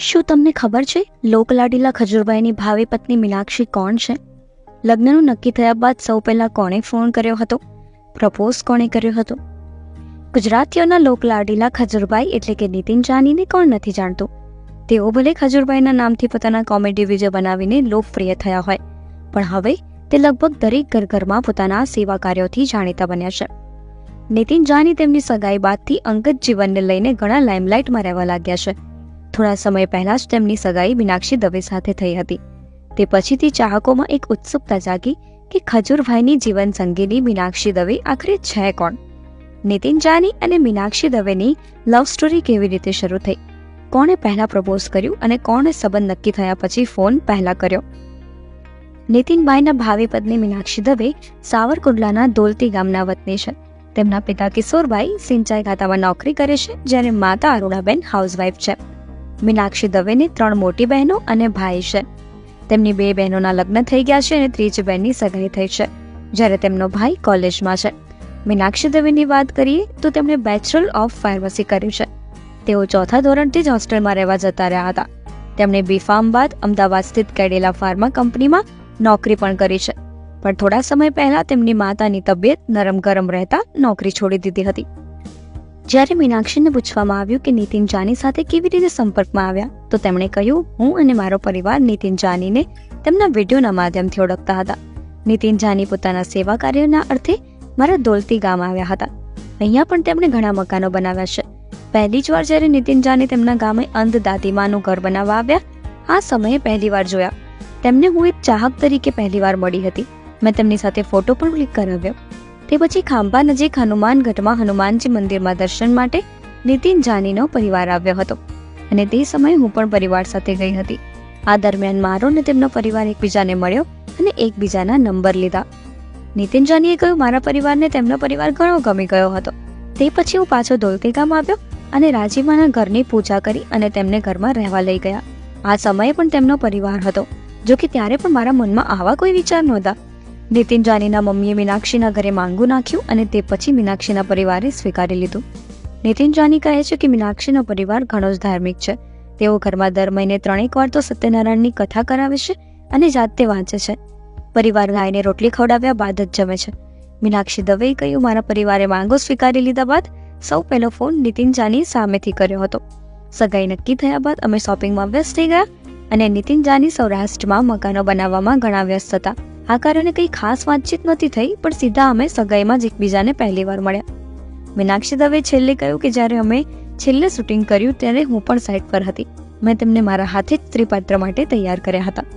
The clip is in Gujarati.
શું તમને ખબર છે લોકલાડીલા ખજુરભાઈની ભાવિ પત્ની મીનાક્ષી કોણ છે? લગ્નનું નક્કી થયા બાદ સૌ પહેલા કોણે ફોન કર્યો હતો? પ્રપોઝ કોણે કર્યો હતો? ગુજરાતીઓના લોકલાડીલા ખજુરભાઈ એટલે કે નીતિન જાનીને કોણ નથી જાણતું? તેઓ ભલે ખજુરભાઈના નામથી પોતાના કોમેડી વીડિયો બનાવીને લોકપ્રિય થયા હોય, પણ હવે તે લગભગ દરેક ઘર ઘરમાં પોતાના સેવા કાર્યોથી જાણીતા બન્યા છે. નીતિન જાની તેમની સગાઈ બાદથી અંગત જીવનને લઈને ઘણા લાઇમલાઇટમાં રહેવા લાગ્યા છે. થોડા સમય પહેલા જ તેમની સગાઈ મીનાક્ષી દવે સાથે થઈ હતી. તે પછીથી ચાહકોમાં એક ઉત્સુકતા જાગી કે ખજૂરભાઈની જીવન સંગીની મીનાક્ષી દવે આખરે છે કોણ? નીતિન જાની અને મીનાક્ષી દવેની લવ સ્ટોરી કેવી રીતે શરૂ થઈ? કોણે પહેલા પ્રપોઝ કર્યું અને કોણે સંબંધ નક્કી થયા પછી ફોન પહેલા કર્યો? નીતિનભાઈના ભાવિ પત્ની મીનાક્ષી દવે સાવરકુંડલાના દોલતી ગામના વતની છે. તેમના પિતા કિશોરભાઈ સિંચાઈ ખાતામાં નોકરી કરે છે, જ્યારે માતા અરુણાબેન હાઉસવાઈફ છે. મીનાક્ષી દવેની ત્રણ મોટી બહેનો અને ભાઈ છે. તેમની બે બહેનોના લગ્ન થઈ ગયા છે અને ત્રીજી બહેનની સગાઈ થઈ છે, જ્યારે તેમનો ભાઈ કોલેજમાં છે. મીનાક્ષી દવેની વાત કરીએ તો તેમણે બેચરલ ઓફ ફાર્મસી કર્યું છે. તેઓ ચોથા ધોરણથી જ હોસ્ટેલમાં રહેવા જતા રહ્યા હતા. તેમણે બી ફાર્મ બાદ અમદાવાદ સ્થિત કેડેલા ફાર્મા કંપનીમાં નોકરી પણ કરી છે. પણ થોડા સમય પહેલા તેમની માતાની તબિયત નરમ ગરમ રહેતા નોકરી છોડી દીધી હતી. જ્યારે મીનાક્ષીને પૂછવામાં આવ્યું કે નીતિન જાની સાથે કેવી રીતે સંપર્કમાં આવ્યા, તો તેમણે કહ્યું, હું અને મારો પરિવાર નીતિન જાનીને તેમના વિડીયોના માધ્યમથી ઓળખતા હતા. નીતિન જાની પોતાના સેવા કાર્યના અર્થે મારા દોલતી ગામ આવ્યા હતા. અહીંયા પણ તેમણે ઘણા મકાનો બનાવ્યા છે. પહેલી જ વાર જ્યારે નીતિન જાની તેમના ગામે અંધ દાદીમાનું ઘર બનાવવા આવ્યા, આ સમયે પહેલી વાર જોયા. તેમને હું એક ચાહક તરીકે પહેલી વાર મળી હતી. મેં તેમની સાથે ફોટો પણ ક્લિક કરાવ્યો. તે પછી ખાંભા નજીક હનુમાનગઢમાં હનુમાનજી મંદિરમાં દર્શન માટે નીતિન જાનીનો પરિવાર આવ્યો હતો. અને તે સમયે હું પણ પરિવાર સાથે ગઈ હતી. આ દરમિયાન મારો અને તેમનો પરિવાર એકબીજાને મળ્યો અને એકબીજાના નંબર લીધા. નીતિન જાનીએ કહ્યું, મારા પરિવારને તેમનો પરિવાર ઘણો ગમી ગયો હતો. તે પછી હું પાછો ધોલકી ગામ આવ્યો અને રાજીમાના ઘરની પૂજા કરી અને તેમને ઘરમાં રહેવા લઈ ગયા. આ સમયે પણ તેમનો પરિવાર હતો જો કે ત્યારે પણ મારા મનમાં આવા કોઈ વિચાર નહોતા. નીતિન જાનીના મમ્મીએ મીનાક્ષીના ઘરે માંગુ નાખ્યું અને તે પછી મીનાક્ષીના પરિવારે સ્વીકારી લીધું. નીતિન જાની કહે છે કે મીનાક્ષીનો પરિવાર ઘણો જ ધાર્મિક છે. તેઓ ઘરમાં દર મહિને ત્રણેક વાર તો સત્યનારાયણની કથા કરાવે છે અને જાતે વાંચે છે. પરિવાર ગાયને રોટલી ખવડાવ્યા બાદ જ જમે છે. મીનાક્ષી દવેએ કહ્યું, મારા પરિવારે માંગો સ્વીકારી લીધા બાદ સૌ પહેલો ફોન નીતિન જાની સામેથી કર્યો હતો. સગાઈ નક્કી થયા બાદ અમે શોપિંગમાં વ્યસ્ત થઈ ગયા અને નીતિન જાની સૌરાષ્ટ્રમાં મકાનો બનાવવામાં ઘણા વ્યસ્ત હતા. આ કારણે કંઈ ખાસ વાતચીત નથી થઈ, પણ સીધા અમે સગાઈમાં જ એકબીજાને પહેલી વાર મળ્યા. મીનાક્ષી દવે છેલ્લે કહ્યું કે જ્યારે અમે છેલ્લે શૂટિંગ કર્યું ત્યારે હું પણ સાઇટ પર હતી. મેં તેમને મારા હાથે જ ત્રિપાત્ર માટે તૈયાર કર્યા હતા.